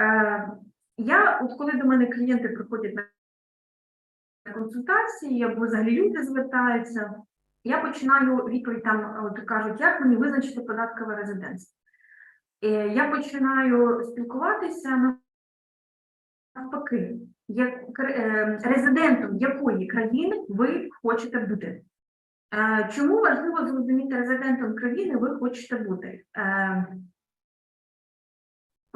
Е, Я, от коли до мене клієнти приходять на консультації, або взагалі люди звертаються, я починаю відповідь там, от кажуть, як мені визначити податкове резидентство. Е, Я починаю спілкуватися навпаки, як е, резидентом якої країни ви хочете бути. Е, Чому важливо зрозуміти резидентом країни ви хочете бути?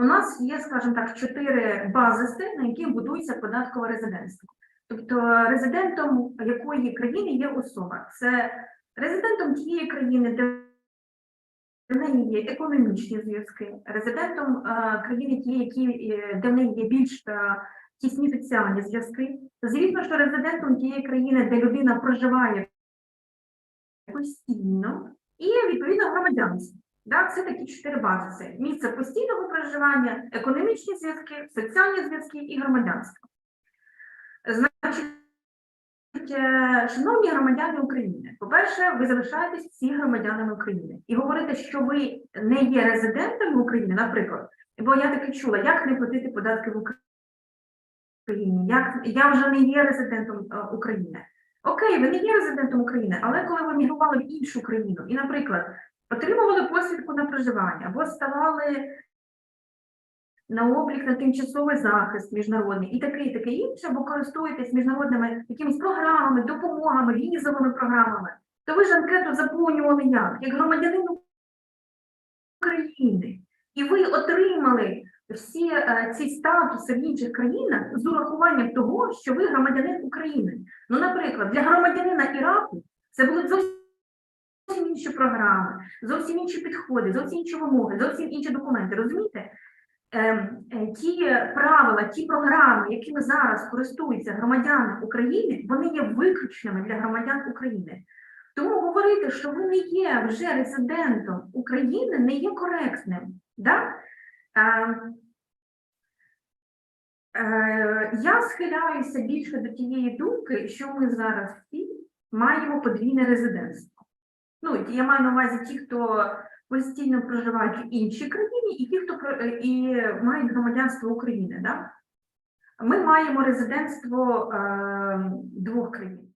У нас є, скажімо так, чотири базиси, на яких будується податкове резидентство. Тобто резидентом якої країни є особа? Це резидентом тієї країни, де в неї є економічні зв'язки, резидентом е, країни тієї, е, де в неї є більш е, тісні соціальні зв'язки. Звісно, що резидентом тієї країни, де людина проживає постійно, і відповідно громадянство. Да, це такі чотири базиси: місце постійного проживання, економічні зв'язки, соціальні зв'язки і громадянство. Значить, е, шановні громадяни України, по-перше, ви залишаєтесь всі громадянами України і говорите, що ви не є резидентами України, наприклад, бо я таки чула, як не платити податки в Україні, як я вже не є резидентом е, України. Окей, ви не є резидентом України, але коли ви мігрували в іншу країну і, наприклад, отримували посвідку на проживання або ставали на облік на тимчасовий захист міжнародний і таке, і таке інше, або користуєтесь міжнародними якимись програмами, допомогами, візовими програмами, то ви ж анкету заповнювали як? Як громадянин України. І ви отримали всі е, ці статуси в інших країнах з урахуванням того, що ви громадянин України. Ну, наприклад, для громадянина Іраку це були зовсім інші програми, зовсім інші підходи, зовсім інші вимоги, зовсім інші документи. Розумієте? Ем, е, ті правила, ті програми, якими зараз користуються громадяни України, вони є виключними для громадян України. Тому говорити, що ви не є вже резидентом України, не є коректним. Да? Ем, е, я схиляюся більше до тієї думки, що ми зараз всі маємо подвійне резидентство. Ну, я маю на увазі ті, хто постійно проживають в іншій країні, і ті, хто е, і мають громадянство України. Да? Ми маємо резидентство е, двох країн.